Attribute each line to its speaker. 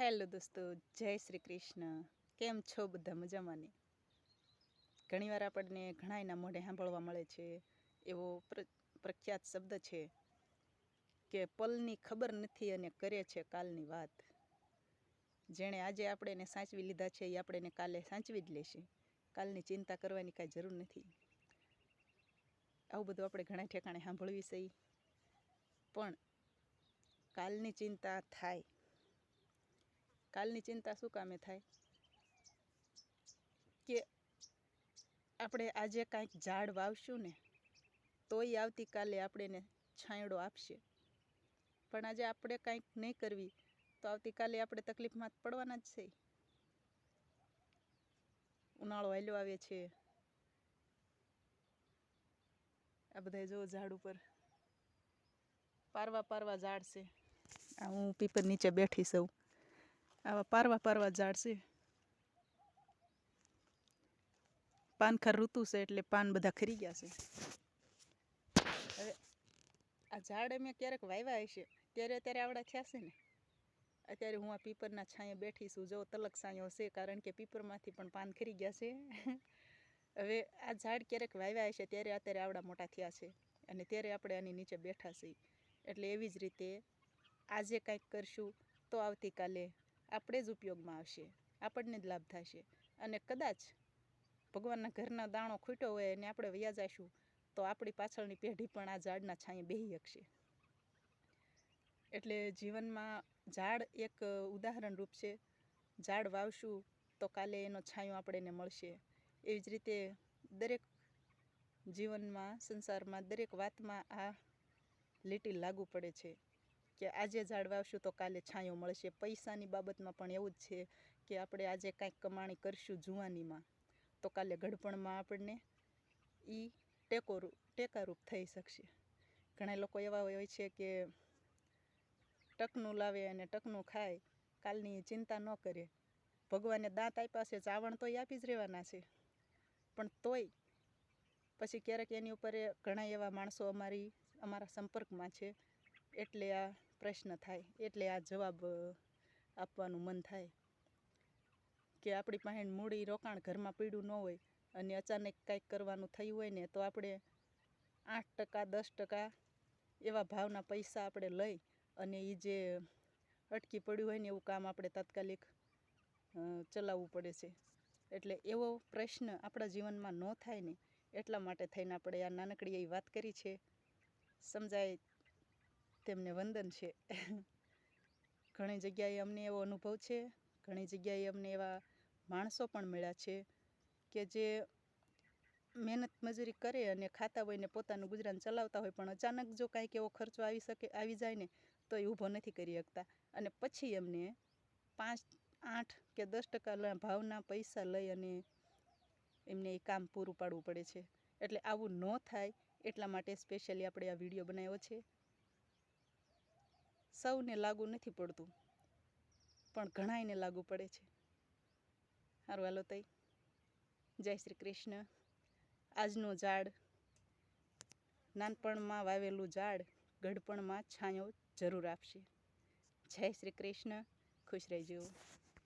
Speaker 1: Hello દોસ્તો, જય શ્રી કૃષ્ણ. કેમ છો બધા મજામાંને? ઘણીવાર આપણને ઘણા એના મોઢે સાંભળવા મળે છે, એવો પ્ર- પ્રખ્યાત શબ્દ છે કે પલની ખબર નથી અને કરે છે કાલની વાત. જેણે આજે આપણે એને સાચવી લીધા છે, એ આપણે એને કાલે સાચવી જ લેશે. કાલની ચિંતા કરવાની કાંઈ જરૂર નથી. આવું બધું આપણે ઘણા ઠેકાણે સાંભળવી છે પણ કાલની ચિંતા થાય. કાલની ચિંતા શું કામે થાય? કે આપણે આજે કાંઈક ઝાડ વાવશું ને, તોય આવતીકાલે આપણે એને છાંયડો આપશે. પણ આજે આપણે કાંઈક નહીં કરવી, તો આવતીકાલે આપણે તકલીફમાં પડવાના જ છે. ઉનાળો હાલ્યો આવે છે. આ બધા જો ઝાડ ઉપર. પારવા પારવા ઝાડ છે. આ હું પીપર નીચે બેઠી સૌ. આવા પારવા પારવા ઝાડ છે. પાનખર ઋતુ છે એટલે પાન બધા ખરી ગયા છે. હવે આ ઝાડ અમે ક્યારેક વાવ્યા હશે, ત્યારે અત્યારે આવડા થયા છે ને. અત્યારે હું આ પીપરના છાંયે બેઠી છું, જો તલક છાંયો છે કારણ કે પીપરમાંથી પણ પાન ખરી ગયા છે. હવે આ ઝાડ ક્યારેક વાવ્યા હશે, ત્યારે અત્યારે આવડા મોટા થયા છે. અને ત્યારે આપણે આની નીચે બેઠા છીએ. એટલે એવી જ રીતે આજે કાંઈક કરશું, તો આવતીકાલે આપણે જ ઉપયોગમાં આવશે. આપણને જ લાભ થશે. અને કદાચ ભગવાનના ઘરના દાણો ખૂટ્યો હોય અને આપણે વયા જઈશું તો આપણી પાછળની પેઢી પણ આ ઝાડના છાંયે બેહી શકશે. એટલે જીવનમાં ઝાડ એક ઉદાહરણ રૂપ છે. ઝાડ વાવશું તો કાલે એનો છાંયો આપણને મળશે. એવી જ રીતે દરેક જીવનમાં, સંસારમાં દરેક વાતમાં આ લીટી લાગુ પડે છે. કે આજે ઝાડ વાવશું તો કાલે છાંયો મળશે. પૈસાની બાબતમાં પણ એવું જ છે કે આપણે આજે કાંઈક કમાણી કરશું જુવાનીમાં. તો કાલે ઘડપણમાં આપણને એ ટેકોરૂપ ટેકારૂપ થઈ શકશે. ઘણા લોકો એવા હોય છે કે ટકનું લાવે અને ટકનું ખાય, કાલની ચિંતા ન કરે. ભગવાને દાંત આપ્યા છે, ચાવણ તો એ આપી જ રહેવાના છે. પણ તોય પછી ક્યારેક એની ઉપર ઘણા એવા માણસો અમારી, અમારા સંપર્કમાં છે. એટલે આ પ્રશ્ન થાય, એટલે આ જવાબ આપવાનું મન થાય. કે આપણી પાસે મૂડી રોકાણ ઘરમાં પીડ્યું ન હોય અને અચાનક કાંઈક કરવાનું થયું હોય ને તો આપણે આઠ ટકા, દસ ટકા એવા ભાવના પૈસા આપણે લઈ અને એ જે અટકી પડ્યું હોય ને એવું કામ આપણે તાત્કાલિક ચલાવવું પડે છે. એટલે એવો પ્રશ્ન આપણા જીવનમાં ન થાય ને એટલા માટે થઈને આપણે આ નાનકડી એવી વાત કરી છે. સમજાય તેમને વંદન છે. ઘણી જગ્યાએ અમને એવો અનુભવ છે. ઘણી જગ્યાએ અમને એવા માણસો પણ મળ્યા છે કે જે મહેનત મજૂરી કરે અને ખાતા હોય ને પોતાનું ગુજરાન ચલાવતા હોય પણ અચાનક જો કાંઈક એવો ખર્ચો આવી શકે, આવી જાય ને, તો એ ઊભો નથી કરી શકતા. અને પછી એમને પાંચ, આઠ કે દસ ટકા ભાવના પૈસા લઈ અને એમને એ કામ પૂરું પાડવું પડે છે. એટલે આવું ન થાય એટલા માટે સ્પેશિયલી આપણે આ વીડિયો બનાવ્યો છે. સૌને લાગુ નથી પડતું. પણ ઘણાયને લાગુ પડે છે. સારું હાલો તઈ. જય શ્રી કૃષ્ણ. આજનું ઝાડ નાનપણમાં વાવેલું ઝાડ ગઢપણમાં છાંયો જરૂર આપશે. જય શ્રી કૃષ્ણ. ખુશ રહેજો.